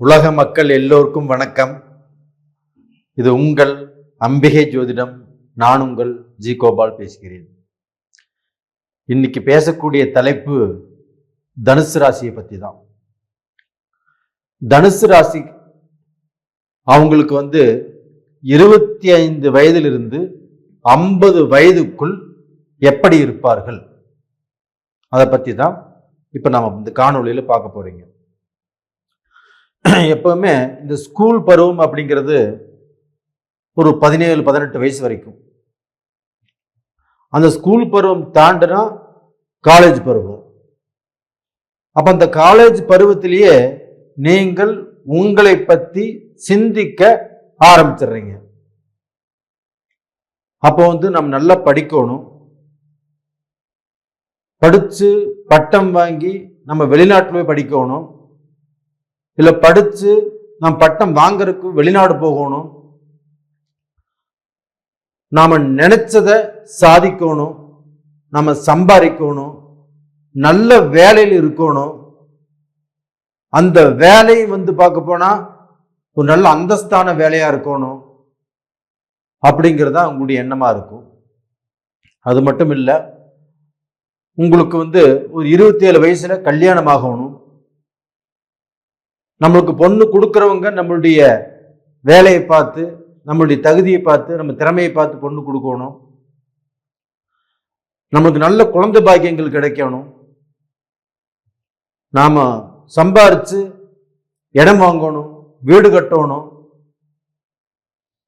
உலக மக்கள் எல்லோருக்கும் வணக்கம். இது உங்கள் அம்பிகை ஜோதிடம். நான் உங்கள் ஜி கோபால் பேசுகிறேன். இன்னைக்கு பேசக்கூடிய தலைப்பு தனுசு ராசியை பற்றி தான் தனுசு ராசி அவங்களுக்கு வந்து இருபத்தி ஐந்து வயதிலிருந்து ஐம்பது வயதுக்குள் எப்படி இருப்பார்கள்? அதை பற்றி தான் இப்போ நம்ம இந்த காணொலியில் பார்க்க போறீங்க. எப்பவுமே இந்த ஸ்கூல் பருவம் அப்படிங்கிறது ஒரு பதினேழு பதினெட்டு வயசு வரைக்கும். அந்த ஸ்கூல் பருவம் தாண்டினா காலேஜ் பருவம். அப்போ அந்த காலேஜ் பருவத்திலேயே நீங்கள் உங்களை பற்றி சிந்திக்க ஆரம்பிச்சிடுறீங்க. அப்போ வந்து நம்ம நல்லா படிக்கணும். படித்து பட்டம் வாங்கி நம்ம வெளிநாட்டில் போய் படிக்கணும். இல்லை படித்து நாம் பட்டம் வாங்கறதுக்கு வெளிநாடு போகணும். நாம் நினைச்சத சாதிக்கணும். நம்ம சம்பாதிக்கணும். நல்ல வேலையில் இருக்கணும். அந்த வேலை வந்து பார்க்க போனால் ஒரு நல்ல அந்தஸ்தான வேலையாக இருக்கணும். அப்படிங்கிறது தான் உங்களுடைய எண்ணமாக இருக்கும். அது மட்டும் இல்லை உங்களுக்கு வந்து ஒரு இருபத்தேழு வயசில் கல்யாணம் ஆகணும். நம்மளுக்கு பொண்ணு கொடுக்குறவங்க நம்மளுடைய வேலையை பார்த்து நம்மளுடைய தகுதியை பார்த்து நம்ம திறமையை பார்த்து பொண்ணு கொடுக்கணும். நமக்கு நல்ல குழந்தை பாக்கியங்கள் கிடைக்கணும். நாம சம்பாரிச்சு இடம் வாங்கணும் வீடு கட்டணும்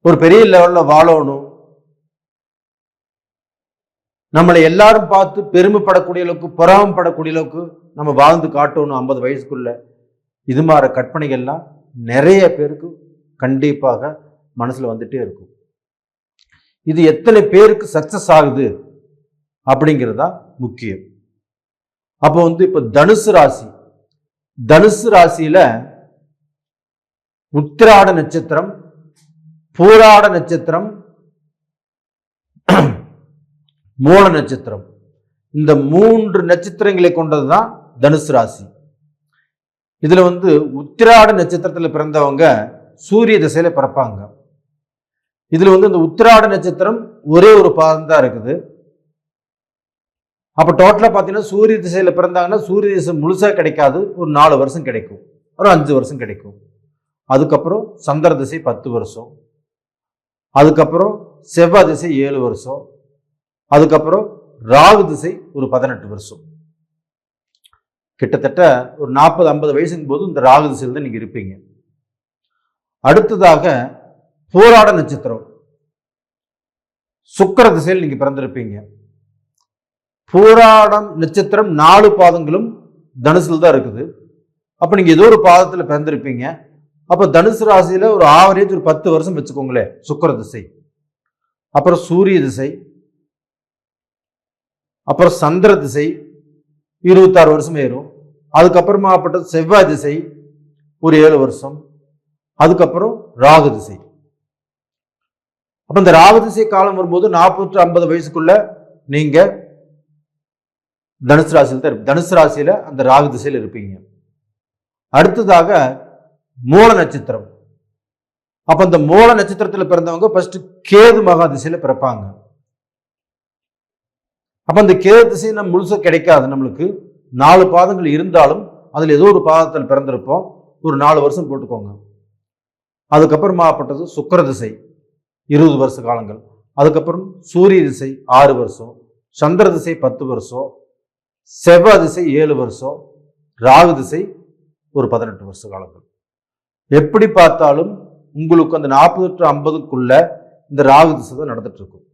ஒரு பெரிய லெவல்ல வாழணும். நம்மளை எல்லாரும் பார்த்து பெருமைப்படக்கூடிய அளவுக்கு பொறாமப்படக்கூடிய அளவுக்கு நம்ம வாழ்ந்து காட்டணும் ஐம்பது வயசுக்குள்ள. இது மாதிரி கற்பனைகள்லாம் நிறைய பேருக்கு கண்டிப்பாக மனசில் வந்துட்டே இருக்கும். இது எத்தனை பேருக்கு சக்சஸ் ஆகுது அப்படிங்கிறதா முக்கியம். அப்போ வந்து இப்போ தனுசு ராசி தனுசு ராசியில் உத்திராட நட்சத்திரம் பூராட நட்சத்திரம் மூல நட்சத்திரம். இந்த மூன்று நட்சத்திரங்களை கொண்டது தான் தனுசு ராசி. இதில் வந்து உத்திராட நட்சத்திரத்தில் பிறந்தவங்க சூரிய திசையில் பிறப்பாங்க. இதில் வந்து இந்த உத்திராட நட்சத்திரம் ஒரே ஒரு பாதம் தான் இருக்குது. அப்போ டோட்டலாக பார்த்தீங்கன்னா சூரிய திசையில் பிறந்தாங்கன்னா சூரிய திசை முழுசாக கிடைக்காது. ஒரு நாலு வருஷம் கிடைக்கும். ஒரு அஞ்சு வருஷம் கிடைக்கும். அதுக்கப்புறம் சந்திர திசை பத்து வருஷம். அதுக்கப்புறம் செவ்வாய் திசை ஏழு வருஷம். அதுக்கப்புறம் ராகு திசை ஒரு பதினெட்டு வருஷம். கிட்டத்தட்ட ஒரு நாற்பது ஐம்பது வயசுக்கும் போது இந்த ராகு திசையில் தான் நீங்கள் இருப்பீங்க. அடுத்ததாக போராட நட்சத்திரம். சுக்கர திசையில் நீங்கள் பிறந்திருப்பீங்க. போராடம் நட்சத்திரம் நாலு பாதங்களும் தனுசில் தான் இருக்குது. அப்போ நீங்கள் ஏதோ ஒரு பாதத்தில் பிறந்திருப்பீங்க. அப்போ தனுசு ராசியில் ஒரு ஆவரேஜ் ஒரு பத்து வருஷம் வச்சுக்கோங்களேன் சுக்கர திசை. அப்புறம் சூரிய திசை. அப்புறம் சந்திர திசை. இருபத்தாறு வருஷம் ஏறும். அதுக்கப்புறமாப்பட்டது செவ்வாய் திசை ஒரு ஏழு வருஷம். அதுக்கப்புறம் ராகு திசை. அப்போ இந்த ராகு திசை காலம் வரும்போது நாற்பத்தி ஐம்பது வயசுக்குள்ள நீங்க தனுசு ராசியில் தான் தனுசு ராசியில அந்த ராகு திசையில் இருப்பீங்க. அடுத்ததாக மூல நட்சத்திரம். அப்ப இந்த மூல நட்சத்திரத்தில் பிறந்தவங்க ஃபர்ஸ்ட் கேது மகா திசையில பிறப்பாங்க. அப்போ அந்த கேது திசை நம்ம முழுசாக கிடைக்காது நம்மளுக்கு. நாலு பாதங்கள் இருந்தாலும் அதில் ஏதோ ஒரு பாதத்தில் பிறந்திருப்போம். ஒரு நாலு வருஷம் போட்டுக்கோங்க. அதுக்கப்புறமாப்பட்டது சுக்கர திசை இருபது வருஷ காலங்கள். அதுக்கப்புறம் சூரிய திசை ஆறு வருஷம். சந்திர திசை பத்து வருஷம். செவ்வாய் திசை ஏழு வருஷம். ராகு திசை ஒரு பதினெட்டு வருஷ காலங்கள். எப்படி பார்த்தாலும் உங்களுக்கு அந்த நாற்பது டு ஐம்பதுக்குள்ள இந்த ராகு திசை தான் நடந்துட்டு இருக்கும்.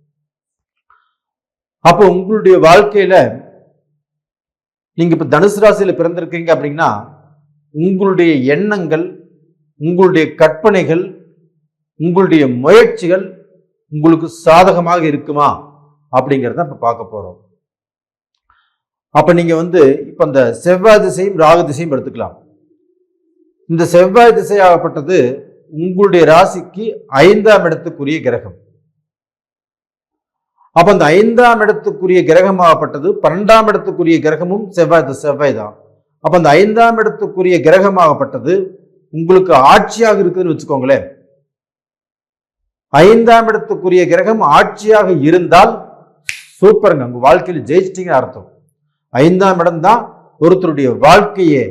அப்போ உங்களுடைய வாழ்க்கையில நீங்க இப்ப தனுசு ராசியில பிறந்திருக்கீங்க அப்படின்னா உங்களுடைய எண்ணங்கள் உங்களுடைய கற்பனைகள் உங்களுடைய முயற்சிகள் உங்களுக்கு சாதகமாக இருக்குமா அப்படிங்கிறத இப்ப பார்க்க போறோம். அப்ப நீங்க வந்து இப்ப அந்த செவ்வாய் திசையும் ராகு திசையும் எடுத்துக்கலாம். இந்த செவ்வாய் திசையாகப்பட்டது உங்களுடைய ராசிக்கு ஐந்தாம் இடத்துக்குரிய கிரகம். அப்ப அந்த ஐந்தாம் இடத்துக்குரிய கிரகமாகப்பட்டது பன்னெண்டாம் இடத்துக்குரிய கிரகமும் செவ்வாய் செவ்வாய் தான். அப்ப அந்த ஐந்தாம் இடத்துக்குரிய கிரகமாகப்பட்டது உங்களுக்கு ஆட்சியாக இருக்குதுன்னு வச்சுக்கோங்களேன். ஐந்தாம் இடத்துக்குரிய கிரகம் ஆட்சியாக இருந்தால் சூப்பருங்க. உங்க வாழ்க்கையில் ஜெயிச்சிட்டிங்க அர்த்தம். ஐந்தாம் இடம் தான் ஒருத்தருடைய வாழ்க்கையை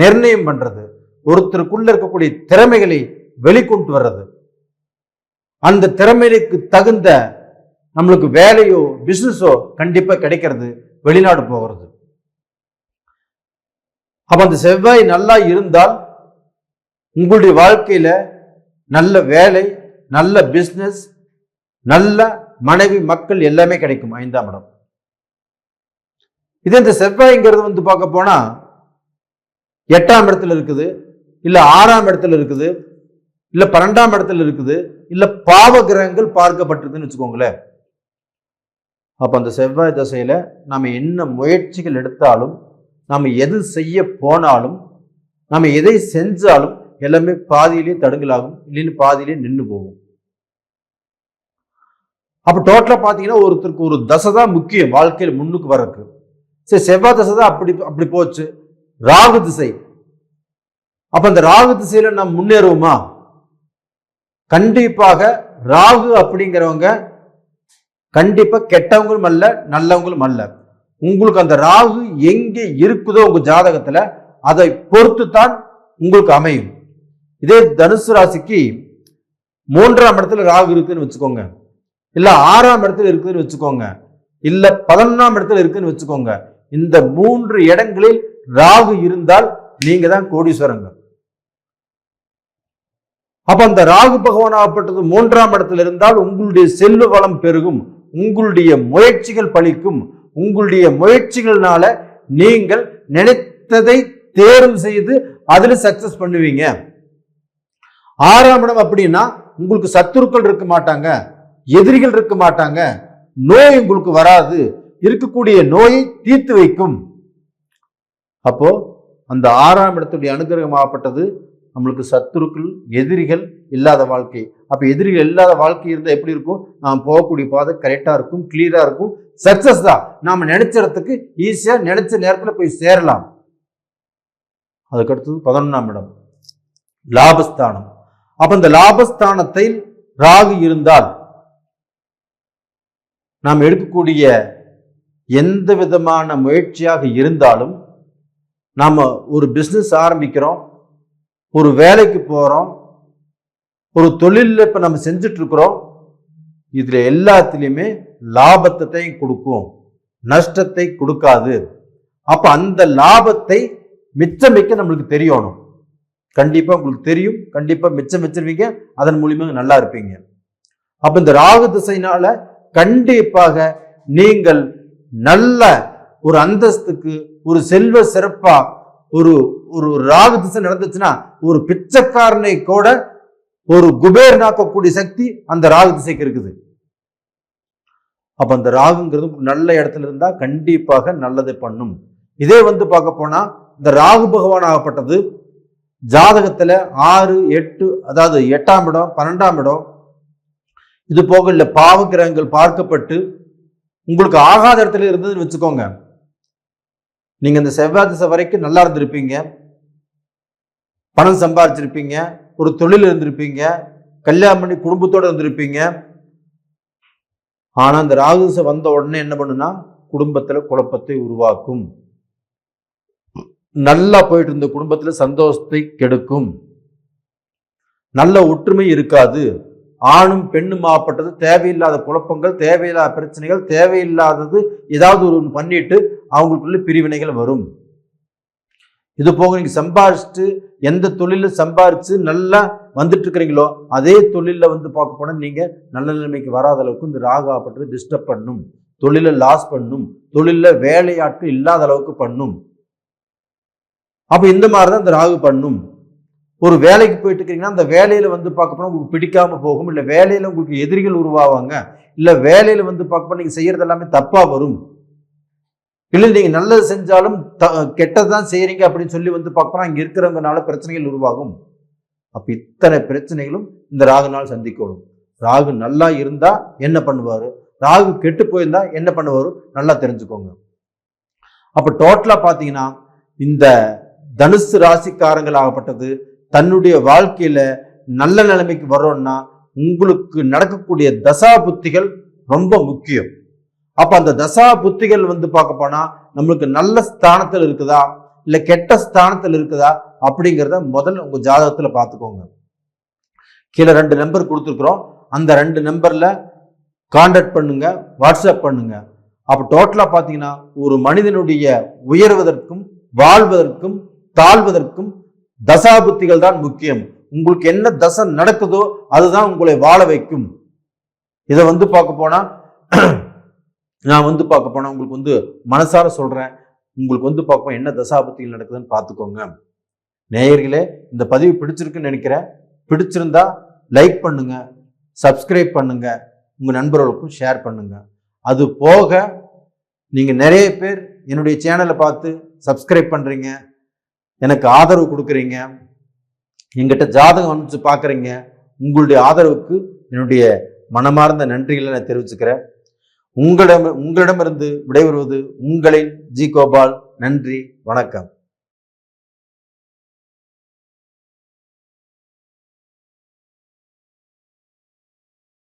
நிர்ணயம் பண்றது. ஒருத்தருக்குள்ள இருக்கக்கூடிய திறமைகளை வெளிக்கொண்டு வர்றது. அந்த திறமைகளுக்கு தகுந்த நம்மளுக்கு வேலையோ பிஸ்னஸோ கண்டிப்பாக கிடைக்கிறது வெளிநாடு போகிறது. அப்போ அந்த செவ்வாய் நல்லா இருந்தால் உங்களுடைய வாழ்க்கையில நல்ல வேலை நல்ல பிஸ்னஸ் நல்ல மனைவி மக்கள் எல்லாமே கிடைக்கும் ஐந்தாம் இடம். இதே இந்த செவ்வாய்ங்கிறது வந்து பார்க்க போனால் எட்டாம் இடத்துல இருக்குது இல்லை ஆறாம் இடத்துல இருக்குது இல்லை பன்னெண்டாம் இடத்துல இருக்குது இல்லை பாவ கிரகங்கள் பார்க்கப்பட்டிருக்குன்னு வச்சுக்கோங்களேன். அப்போ அந்த செவ்வாய் தசையில் நம்ம என்ன முயற்சிகள் எடுத்தாலும் நம்ம எது செய்ய போனாலும் நம்ம எதை செஞ்சாலும் எல்லாமே பாதியிலே தடுங்கலாகும் இல்லைன்னு பாதியிலே நின்று போகும். அப்போ டோட்டலாக பார்த்தீங்கன்னா ஒருத்தருக்கு ஒரு தசை தான் முக்கியம் வாழ்க்கையில் முன்னுக்கு வரக்கு சரி செவ்வாய் தசை தான் அப்படி அப்படி போச்சு. ராகு திசை. அப்போ அந்த ராகு திசையில் நாம் முன்னேறுவோமா? கண்டிப்பாக ராகு அப்படிங்கிறவங்க கண்டிப்பா கெட்டவங்களும் அல்ல நல்லவங்களும் அல்ல. உங்களுக்கு அந்த ராகு எங்கே இருக்குதோ உங்க ஜாதகத்துல அதை பொறுத்து தான் உங்களுக்கு அமையும். இதே தனுசு ராசிக்கு மூன்றாம் இடத்துல ராகு இருக்குன்னு வச்சுக்கோங்க. இல்ல ஆறாம் இடத்துல இருக்குதுன்னு வச்சுக்கோங்க. இல்ல பதினொன்றாம் இடத்துல இருக்குன்னு வச்சுக்கோங்க. இந்த மூன்று இடங்களில் ராகு இருந்தால் நீங்க தான் கோடீஸ்வரங்க. அப்ப அந்த ராகு பகவான் ஆகப்பட்டது மூன்றாம் இடத்துல இருந்தால் உங்களுடைய செல்வ வளம் பெருகும். உங்களுடைய முயற்சிகள் பழிக்கும். உங்களுடைய முயற்சிகள்னால நீங்கள் நினைத்ததை தேர்வு செய்து அதில் சக்சஸ் பண்ணுவீங்க. ஆறாம் இடம் அப்படின்னா உங்களுக்கு சத்துருக்கள் இருக்க மாட்டாங்க. எதிரிகள் இருக்க மாட்டாங்க. நோய் உங்களுக்கு வராது. இருக்கக்கூடிய நோயை தீர்த்து வைக்கும். அப்போ அந்த ஆறாம் இடத்துடைய அனுகிரகமாகப்பட்டது நம்மளுக்கு சத்துருக்கள் எதிரிகள் இல்லாத வாழ்க்கை. அப்போ எதிரிகள் இல்லாத வாழ்க்கை இருந்தால் எப்படி இருக்கும்? நாம் போகக்கூடிய பாதை கரெக்டாக இருக்கும் கிளியராக இருக்கும். சக்ஸஸ் தான். நாம் நினைச்ச இடத்துக்கு ஈஸியாக நினைச்ச நேரத்தில் போய் சேரலாம். அதுக்கடுத்தது பதினொன்றாம் இடம். லாபஸ்தானம். அப்போ இந்த லாபஸ்தானத்தை ராகு இருந்தால் நாம் எடுக்கக்கூடிய எந்த விதமான முயற்சியாக இருந்தாலும் நாம் ஒரு பிஸ்னஸ் ஆரம்பிக்கிறோம். ஒரு வேலைக்கு போகிறோம் ஒரு தொழிலில் இப்போ நம்ம செஞ்சிட்ருக்குறோம் இதில் எல்லாத்துலேயுமே லாபத்தை கொடுக்கும் நஷ்டத்தை கொடுக்காது. அப்போ அந்த லாபத்தை மிச்சமிக்க நம்மளுக்கு தெரியணும். கண்டிப்பாக உங்களுக்கு தெரியும் கண்டிப்பாக மிச்சம் வச்சிருவீங்க அதன் மூலியமாக நல்லா இருப்பீங்க. அப்போ இந்த ராகு திசைனால கண்டிப்பாக நீங்கள் நல்ல ஒரு அந்தஸ்துக்கு ஒரு செல்வ சிறப்பாக ஒரு ஒரு ராகு திசை நடந்துச்சுன்னா ஒரு பிச்சைக்காரனை கூட ஒரு குபேர் நாக்கக்கூடிய சக்தி அந்த ராகு திசைக்கு இருக்குது. அப்ப அந்த ராகுங்கிறது நல்ல இடத்துல இருந்தா கண்டிப்பாக நல்லதை பண்ணும். இதே வந்து பார்க்க போனா இந்த ராகு பகவான் ஆகப்பட்டது ஜாதகத்துல ஆறு எட்டு அதாவது எட்டாம் இடம் பன்னெண்டாம் இடம் இது போக இல்லை பாவ கிரகங்கள் பார்க்கப்பட்டு உங்களுக்கு ஆகாத இடத்துல இருந்ததுன்னு வச்சுக்கோங்க. நீங்க இந்த செவ்வாய் திசை வரைக்கும் நல்லா இருந்திருப்பீங்க. பணம் சம்பாரிச்சிருப்பீங்க. ஒரு தொழில் இருந்திருப்பீங்க. கல்யாணம் பண்ணி குடும்பத்தோட இருந்திருப்பீங்க. ஆனா இந்த ராகுதிசை வந்த உடனே என்ன பண்ணுன்னா குடும்பத்துல குழப்பத்தை உருவாக்கும். நல்லா போயிட்டு இருந்த குடும்பத்துல சந்தோஷத்தை கெடுக்கும். நல்ல ஒற்றுமை இருக்காது. ஆணும் பெண்ணும் ஆப்பட்டது. தேவையில்லாத குழப்பங்கள் தேவையில்லாத பிரச்சனைகள் தேவையில்லாதது ஏதாவது ஒரு பண்ணிட்டு அவங்களுக்குள்ள பிரிவினைகள் வரும். இது போக நீங்கள் சம்பாதிச்சுட்டு எந்த தொழிலில் சம்பாரித்து நல்லா வந்துட்டு இருக்கிறீங்களோ அதே தொழிலில் வந்து பார்க்க போனால் நீங்கள் நல்ல நிலைமைக்கு வராத அளவுக்கு இந்த ராகு ஆப்பட்டது டிஸ்டர்ப் பண்ணும். தொழிலை லாஸ் பண்ணும். தொழிலில் வேலையாட்கள் இல்லாத அளவுக்கு பண்ணும். அப்போ இந்த மாதிரி தான் இந்த ராகு பண்ணும். ஒரு வேலைக்கு போயிட்டு இருக்கீங்கன்னா அந்த வேலையில வந்து பார்க்க போனா உங்களுக்கு பிடிக்காம போகும். இல்லை வேலையில உங்களுக்கு எதிரிகள் உருவாவாங்க. இல்லை வேலையில வந்து பார்க்க போனா நீங்கள் செய்யறது எல்லாமே தப்பா வரும். இல்லை நீங்கள் நல்லது செஞ்சாலும் த கெட்டதான் செய்கிறீங்க அப்படின்னு சொல்லி வந்து பார்க்க இங்கே இருக்கிறவங்கனால பிரச்சனைகள் உருவாகும். அப்போ இத்தனை பிரச்சனைகளும் இந்த ராகுனால் சந்திக்கணும் ராகு நல்லா இருந்தால் என்ன பண்ணுவார்? ராகு கெட்டு போயிருந்தா என்ன பண்ணுவார்? நல்லா தெரிஞ்சுக்கோங்க. அப்போ டோட்டலாக பார்த்தீங்கன்னா இந்த தனுசு ராசிக்காரங்கள் ஆகப்பட்டது தன்னுடைய வாழ்க்கையில் நல்ல நிலைமைக்கு வரோன்னா உங்களுக்கு நடக்கக்கூடிய தசா புத்திகள் ரொம்ப முக்கியம். அப்ப அந்த தசா புத்திகள் வந்து பார்க்க போனா நம்மளுக்கு நல்ல ஸ்தானத்தில் இருக்குதா? இல்ல கெட்ட ஸ்தானத்தில் இருக்குதா? அப்படிங்கிறத முதல்ல உங்க ஜாதகத்துல பார்த்துக்கோங்க. கீழே ரெண்டு நம்பர் கொடுத்துருக்குறோம். அந்த ரெண்டு நம்பர்ல காண்டாக்ட் பண்ணுங்க வாட்ஸ்அப் பண்ணுங்க. அப்ப டோட்டலா பாத்தீங்கன்னா ஒரு மனிதனுடைய உயர்வதற்கும் வாழ்வதற்கும் தாழ்வதற்கும் தசாபுத்திகள் தான் முக்கியம். உங்களுக்கு என்ன தசை நடக்குதோ அதுதான் உங்களை வாழ வைக்கும். இதை வந்து பார்க்க போனா நான் வந்து பார்க்க போனால் உங்களுக்கு வந்து மனசார சொல்கிறேன் உங்களுக்கு வந்து பார்ப்போம் என்ன தசாபத்தியில் நடக்குதுன்னு பார்த்துக்கோங்க. நேயர்களே இந்த பதிவு பிடிச்சிருக்குன்னு நினைக்கிறேன். பிடிச்சிருந்தா லைக் பண்ணுங்க சப்ஸ்கிரைப் பண்ணுங்க உங்கள் நண்பர்களுக்கும் ஷேர் பண்ணுங்க. அது போக நீங்கள் நிறைய பேர் என்னுடைய சேனலை பார்த்து சப்ஸ்கிரைப் பண்ணுறீங்க எனக்கு ஆதரவு கொடுக்குறீங்க. எங்கிட்ட ஜாதகம் அனுப்பிச்சு பார்க்குறீங்க. உங்களுடைய ஆதரவுக்கு என்னுடைய மனமார்ந்த நன்றிகளை நான் தெரிவிச்சுக்கிறேன். உங்களிடம் உங்களிடமிருந்து விடைபெறுவது உங்களின் ஜி கோபால். நன்றி வணக்கம்.